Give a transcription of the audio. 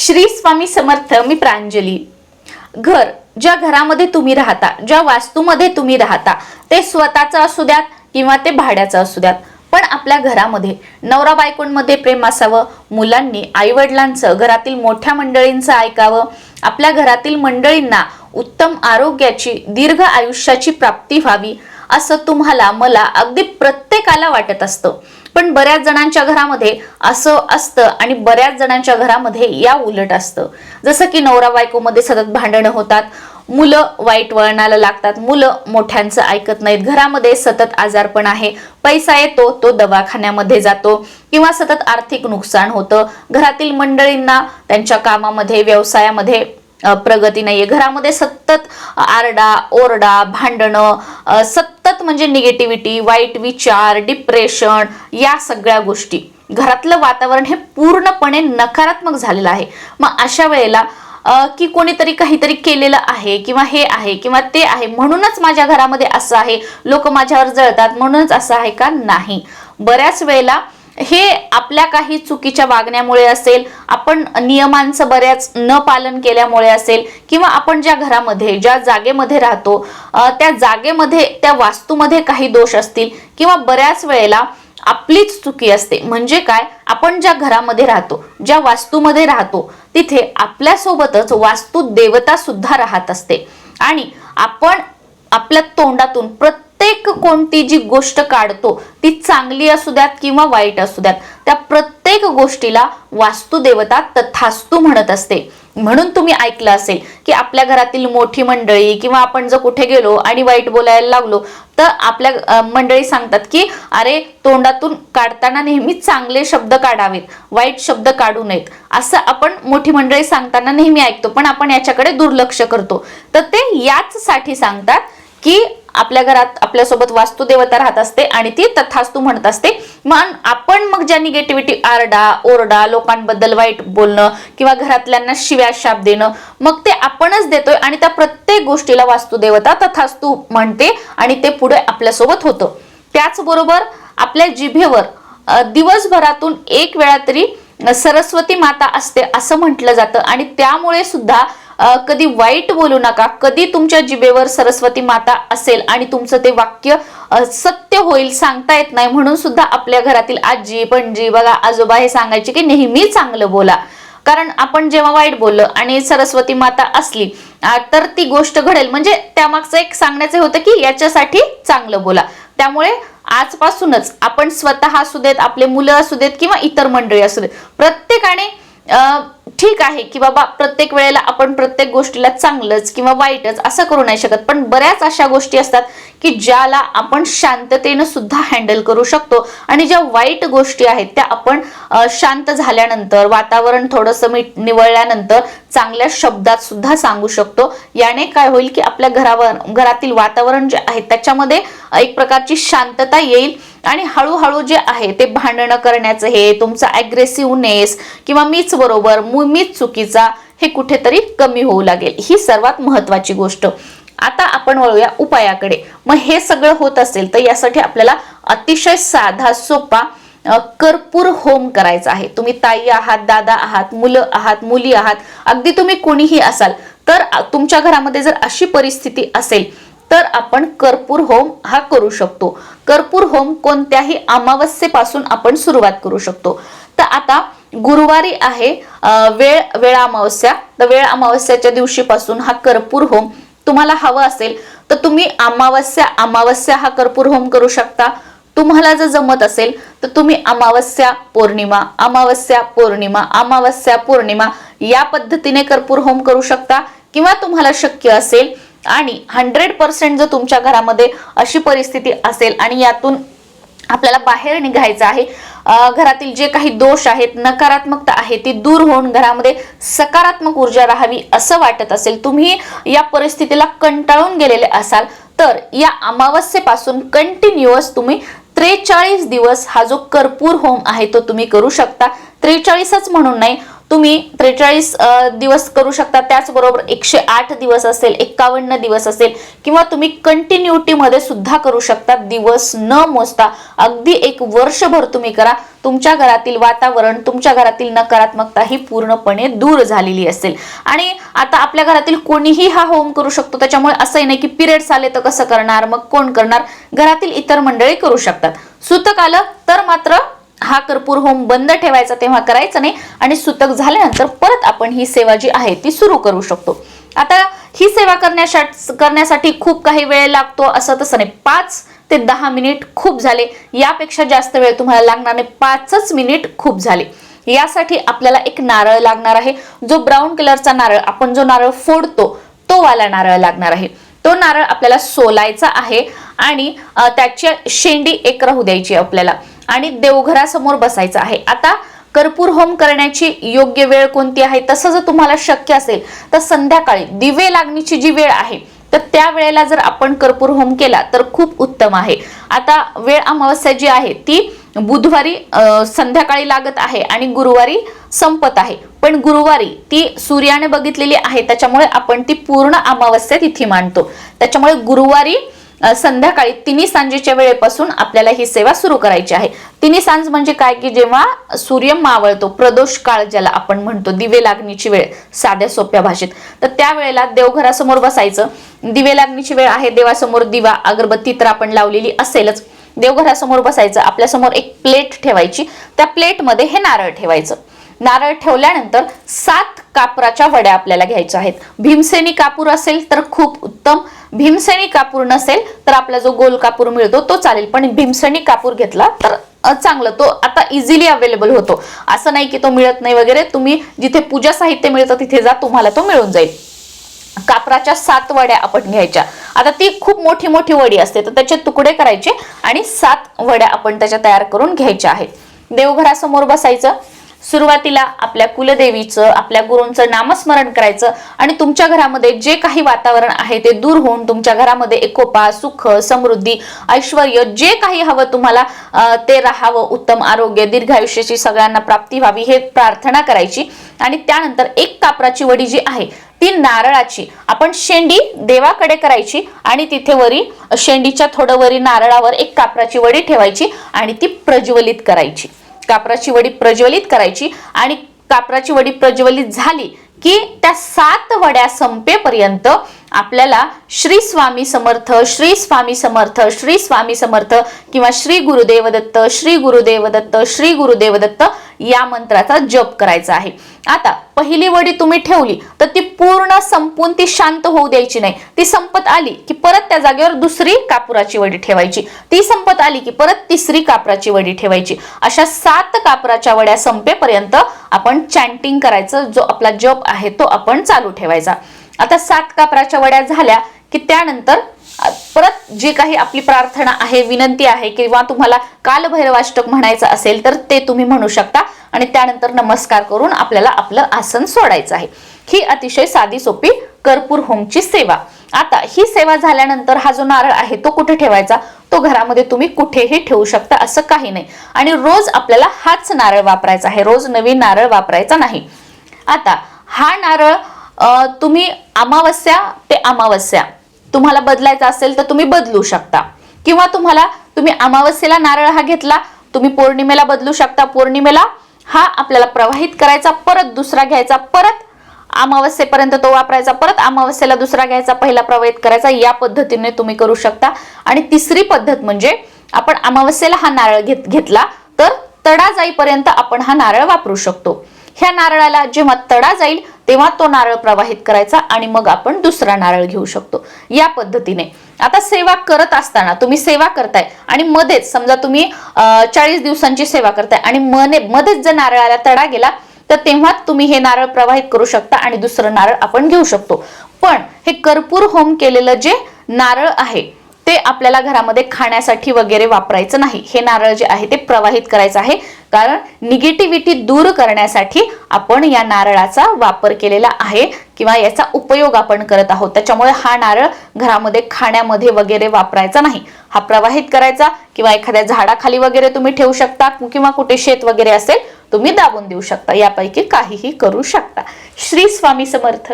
श्री स्वामी समर्थ मी प्रांजली. घर ज्या घरामध्ये तुम्ही राहता ज्या वास्तूमध्ये तुम्ही राहता ते स्वतःचं असू द्यात किंवा ते भाड्याचं असू द्यात पण आपल्या घरामध्ये नवरा बायकोंमध्ये प्रेम असावं मुलांनी आईवडिलांचं घरातील मोठ्या मंडळींचं ऐकावं आपल्या घरातील मंडळींना उत्तम आरोग्याची दीर्घ आयुष्याची प्राप्ती व्हावी असं तुम्हाला मला अगदी प्रत्येकाला वाटत असतं. पण बऱ्याच जणांच्या घरामध्ये असं असतं आणि बऱ्याच जणांच्या घरामध्ये या उलट असतं. जसं की नवरा बायकोमध्ये सतत भांडणं होतात मुलं वाईट वळणाला लागतात मुलं मोठ्यांचं ऐकत नाहीत घरामध्ये सतत आजारपण आहे पैसा येतो तो दवाखान्यामध्ये जातो किंवा सतत आर्थिक नुकसान होतं. घरातील मंडळींना त्यांच्या कामामध्ये व्यवसायामध्ये प्रगती नाहीये. घरामध्ये सतत आरडा ओरडा भांडणं सतत म्हणजे निगेटिव्हिटी वाईट विचार डिप्रेशन या सगळ्या गोष्टी. घरातलं वातावरण हे पूर्णपणे नकारात्मक झालेलं आहे. मग अशा वेळेला की कोणीतरी काहीतरी केलेलं आहे किंवा हे आहे किंवा ते आहे म्हणूनच माझ्या घरामध्ये असं आहे लोक माझ्यावर जळतात म्हणूनच असं आहे का नाही? बऱ्याच वेळेला हे आपल्या काही चुकीच्या वागण्यामुळे असेल आपण नियमांचं बऱ्याच न पालन केल्यामुळे असेल किंवा आपण ज्या घरामध्ये ज्या जागेमध्ये राहतो त्या जागेमध्ये त्या वास्तूमध्ये काही दोष असतील किंवा बऱ्याच वेळेला आपलीच चुकी असते. म्हणजे काय? आपण ज्या घरामध्ये राहतो ज्या वास्तूमध्ये राहतो तिथे आपल्यासोबतच वास्तू देवता सुद्धा राहत असते. आणि आपण आपल्या तोंडातून प्रत्येक प्रत्येक कोणती जी गोष्ट काढतो ती चांगली असू द्यात किंवा वाईट असू द्यात त्या प्रत्येक गोष्टीला वास्तुदेवता तथास्तू म्हणत असते. म्हणून तुम्ही ऐकलं असेल की आपल्या घरातील मोठी मंडळी किंवा आपण जर कुठे गेलो आणि वाईट बोलायला लागलो तर आपल्या मंडळी सांगतात की अरे तोंडातून काढताना नेहमी चांगले शब्द काढावेत वाईट शब्द काढू नयेत. असं आपण मोठी मंडळी सांगताना नेहमी ऐकतो पण आपण याच्याकडे दुर्लक्ष करतो. तर ते याच साठी सांगतात की आपल्या घरात आपल्यासोबत वास्तुदेवता राहत असते आणि ती तथास्तू म्हणत असते. मग आपण मग ज्या निगेटिव्हिटी आरडा ओरडा लोकांबद्दल वाईट बोलणं किंवा घरातल्यांना शिव्या शाप देणं मग ते आपणच देतोय आणि त्या प्रत्येक गोष्टीला वास्तुदेवता तथास्तू म्हणते आणि ते पुढे आपल्यासोबत होतं. त्याचबरोबर आपल्या जिभेवर दिवसभरातून एक वेळा तरी सरस्वती माता असते असं म्हटलं जातं आणि त्यामुळे सुद्धा कधी वाईट बोलू नका कधी तुमच्या जिभेवर सरस्वती माता असेल आणि तुमचं ते वाक्य सत्य होईल सांगता येत नाही म्हणून सुद्धा आपल्या घरातील आजी पणजी बघा आजोबा हे सांगायचे की नेहमी चांगलं बोला. कारण आपण जेव्हा वाईट बोललं आणि सरस्वती माता असली तर ती गोष्ट घडेल. म्हणजे त्यामागचं एक सांगण्याचं होतं की याच्यासाठी चांगलं बोला. त्यामुळे आजपासूनच आपण स्वतः असू देत आपले मुलं असू देत किंवा इतर मंडळी असू देत प्रत्येकाने ठीक आहे की बाबा प्रत्येक वेळेला आपण प्रत्येक गोष्टीला चांगलंच किंवा वाईटच असं करू नाही शकत. पण बऱ्याच अशा गोष्टी असतात की ज्याला आपण शांततेनं सुद्धा हँडल करू शकतो. आणि ज्या वाईट गोष्टी आहेत त्या आपण शांत झाल्यानंतर वातावरण थोडंसं मीठ निवळल्यानंतर चांगल्या शब्दात सुद्धा सांगू शकतो. याने काय होईल की आपल्या घरावर घरातील वातावरण जे आहे त्याच्यामध्ये एक प्रकारची शांतता येईल. आणि हळूहळू जे आहे ते भांडणं करण्याचं हे तुमचा अग्रेसिव्हनेस किंवा मीच बरोबर मीच चुकीचा हे कुठेतरी कमी होऊ लागेल. ही सर्वात महत्वाची गोष्ट. आता आपण वळूया उपायाकडे. मग हे सगळं होत असेल तर यासाठी आपल्याला अतिशय साधा सोपा कर्पूर होम करायचा आहे. तुम्ही ताई आहात दादा आहात मुलं आहात मुली आहात अगदी तुम्ही कोणीही असाल तर तुमच्या घरामध्ये जर अशी परिस्थिती असेल तर आपण कर्पूर होम हा करू शकतो. कर्पूर होम कोणत्याही अमावस्येपासून आपण सुरुवात करू शकतो. तर आता गुरुवारी आहे वेळ वेळ अमावस्या. तर वेळ अमावस्याच्या दिवशीपासून हा कर्पूर होम तुम्हाला हवं असेल तर तुम्ही अमावस्या अमावस्या हा कर्पूर होम करू शकता. तुम्हाला जर जमत असेल तर तुम्ही अमावस्या पौर्णिमा अमावस्या पौर्णिमा अमावस्या पौर्णिमा या पद्धतीने कर्पूर होम करू शकता. किंवा तुम्हाला शक्य असेल आणि हंड्रेड पर्सेंट जर तुमच्या घरामध्ये अशी परिस्थिती असेल आणि यातून आपल्याला बाहेर निघायचं आहे घरातील जे काही दोष आहेत नकारात्मकता आहे ती दूर होऊन घरामध्ये सकारात्मक ऊर्जा राहावी असं वाटत असेल तुम्ही या परिस्थितीला कंटाळून गेलेले असाल तर या अमावस्येपासून कंटिन्युअस तुम्ही त्रेचाळीस दिवस हा जो कर्पूर होम आहे तो तुम्ही करू शकता. त्रेचाळीसच म्हणून नाही तुम्ही त्रेचाळीस दिवस करू शकता. त्याचबरोबर एकशे आठ दिवस असेल एक्कावन्न दिवस असेल किंवा तुम्ही कंटिन्युटीमध्ये सुद्धा करू शकता. दिवस न मोजता अगदी एक वर्षभर तुम्ही करा. तुमच्या घरातील वातावरण तुमच्या घरातील नकारात्मकता ही पूर्णपणे दूर झालेली असेल. आणि आता आपल्या घरातील कोणीही हा होम करू शकतो. त्याच्यामुळे असंही नाही की पिरियड्स आले तर कसं करणार मग कोण करणार? घरातील इतर मंडळी करू शकतात. सुतक आलं तर मात्र हा कर्पूर होम बंद ठेवायचा तेव्हा करायचं नाही आणि सुतक झाल्यानंतर परत आपण ही सेवा जी आहे ती सुरू करू शकतो. आता ही सेवा करण्यासाठी करण्यासाठी खूप काही वेळ लागतो असं तसं नाही. पाच ते दहा मिनिट खूप झाले. यापेक्षा जास्त वेळ तुम्हाला लागणार नाही. पाचच मिनिट खूप झाले. यासाठी आपल्याला एक नारळ लागणार आहे. जो ब्राऊन कलरचा नारळ आपण जो नारळ फोडतो तो वाला नारळ लागणार आहे. तो नारळ आपल्याला सोलायचा आहे आणि त्याची शेंडी एक राहू द्यायची आपल्याला. आणि देवघरासमोर बसायचं आहे. आता कर्पूर होम करण्याची योग्य वेळ कोणती आहे? तसं जर तुम्हाला शक्य असेल तर संध्याकाळी दिवे लागणीची जी वेळ आहे तर त्या वेळेला जर आपण कर्पूर होम केला तर खूप उत्तम आहे. आता वेळ अमावस्या जी आहे ती बुधवारी संध्याकाळी लागत आहे आणि गुरुवारी संपत आहे. पण गुरुवारी ती सूर्याने बघितलेली आहे त्याच्यामुळे आपण ती पूर्ण अमावस्या तिथी मांडतो त्याच्यामुळे गुरुवारी संध्याकाळी तिन्ही सांजेच्या वेळेपासून आपल्याला ही सेवा सुरू करायची आहे. तिन्ही सांज म्हणजे काय की जेव्हा सूर्य मावळतो प्रदोष काळ ज्याला आपण म्हणतो दिवे लागणीची वेळ साध्या सोप्या भाषेत. तर त्या वेळेला देवघरासमोर बसायचं. दिवे लागणीची वेळ आहे देवासमोर दिवा अगरबत्ती तर आपण लावलेली असेलच. देवघरासमोर बसायचं आपल्यासमोर एक प्लेट ठेवायची. त्या प्लेटमध्ये हे नारळ ठेवायचं. नारळ ठेवल्यानंतर सात कापराच्या वड्या आपल्याला घ्यायच्या आहेत. भीमसेनी कापूर असेल तर खूप उत्तम. भीमसेनी कापूर नसेल तर आपला जो गोल कापूर मिळतो तो चालेल. पण भीमसेनी कापूर घेतला तर चांगलं. तो आता इझिली अवेलेबल होतो. असं नाही की तो मिळत नाही वगैरे. तुम्ही जिथे पूजा साहित्य मिळतं तिथे जा तुम्हाला तो मिळून जाईल. कापराच्या सात वड्या आपण घ्यायच्या. आता ती खूप मोठी मोठी वडी असते. तर त्याचे तुकडे करायचे आणि सात वड्या आपण त्याच्या तयार करून घ्यायच्या आहेत. देवघरासमोर बसायचं. सुरुवातीला आपल्या कुलदेवीचं आपल्या गुरूंचं नामस्मरण करायचं आणि तुमच्या घरामध्ये जे काही वातावरण आहे ते दूर होऊन तुमच्या घरामध्ये एकोपा सुख समृद्धी ऐश्वर जे काही हवं तुम्हाला ते राहावं. उत्तम आरोग्य दीर्घायुष्याची सगळ्यांना प्राप्ती व्हावी हे प्रार्थना करायची. आणि त्यानंतर एक कापराची वडी जी आहे ती नारळाची. आपण शेंडी देवाकडे करायची आणि तिथे वरी शेंडीच्या थोडं वरी नारळावर एक कापराची वडी ठेवायची आणि ती प्रज्वलित करायची. कापराची वडी प्रज्वलित करायची आणि कापराची वडी प्रज्वलित झाली की त्या सात वड्या संपेपर्यंत आपल्याला श्री स्वामी समर्थ श्री स्वामी समर्थ श्री स्वामी समर्थ किंवा श्री गुरुदेव दत्त श्री गुरुदेव दत्त श्री गुरुदेव दत्त या मंत्राचा जप करायचा आहे. आता पहिली वडी तुम्ही ठेवली तर ती पूर्ण संपून ती शांत होऊ द्यायची नाही. ती संपत आली की परत त्या जागेवर दुसरी कापुराची वडी ठेवायची. ती संपत आली की परत तिसरी कापराची वडी ठेवायची. अशा सात कापराच्या वड्या संपेपर्यंत आपण चॅन्टिंग करायचं जो आपला जप आहे तो आपण चालू ठेवायचा. आता सात कापराच्या वड्या झाल्या की त्यानंतर परत जी काही आपली प्रार्थना आहे विनंती आहे किंवा तुम्हाला कालभैरवाष्टक म्हणायचं असेल तर ते तुम्ही म्हणू शकता. आणि त्यानंतर नमस्कार करून आपल्याला आपलं आसन सोडायचं आहे. ही अतिशय साधी सोपी कर्पूर होमची सेवा. आता ही सेवा झाल्यानंतर हा जो नारळ आहे तो कुठे ठेवायचा? तो घरामध्ये तुम्ही कुठेही ठेवू शकता असं काही नाही. आणि रोज आपल्याला हाच नारळ वापरायचा आहे. रोज नवीन नारळ वापरायचा नाही. आता हा नारळ तुम्ही अमावस्या ते अमावस्या तुम्हाला बदलायचा असेल तर तुम्ही बदलू शकता. किंवा तुम्हाला तुम्ही अमावस्येला नारळ हा घेतला तुम्ही पौर्णिमेला बदलू शकता. पौर्णिमेला हा आपल्याला प्रवाहित करायचा परत दुसरा घ्यायचा परत अमावस्येपर्यंत तो वापरायचा परत अमावस्येला दुसरा घ्यायचा पहिला प्रवाहित करायचा या पद्धतीने तुम्ही करू शकता. आणि तिसरी पद्धत म्हणजे आपण अमावस्येला हा नारळ घेत घेतला तर तडा जाईपर्यंत आपण हा नारळ वापरू शकतो. ह्या नारळाला जेव्हा तडा जाईल तेव्हा तो नारळ प्रवाहित करायचा आणि मग आपण दुसरा नारळ घेऊ शकतो. या पद्धतीने. आता सेवा करत असताना तुम्ही सेवा करताय आणि मध्येच समजा तुम्ही चाळीस दिवसांची सेवा करताय आणि मने मध्येच जर नारळाला तडा गेला तर तेव्हा तुम्ही हे नारळ प्रवाहित करू शकता आणि दुसरं नारळ आपण घेऊ शकतो. पण हे कर्पूर होम केलेलं जे नारळ आहे ते आपल्याला घरामध्ये खाण्यासाठी वगैरे वापरायचं नाही. हे नारळ जे आहे ते प्रवाहित करायचं आहे. कारण निगेटिव्हिटी दूर करण्यासाठी आपण या नारळाचा वापर केलेला आहे किंवा याचा उपयोग आपण करत आहोत. त्याच्यामुळे हा नारळ घरामध्ये खाण्यामध्ये वगैरे वापरायचा नाही. हा प्रवाहित करायचा किंवा एखाद्या झाडाखाली वगैरे तुम्ही ठेवू शकता किंवा कुठे शेत वगैरे असेल तुम्ही दाबून देऊ शकता. यापैकी काहीही करू शकता. श्री स्वामी समर्थ.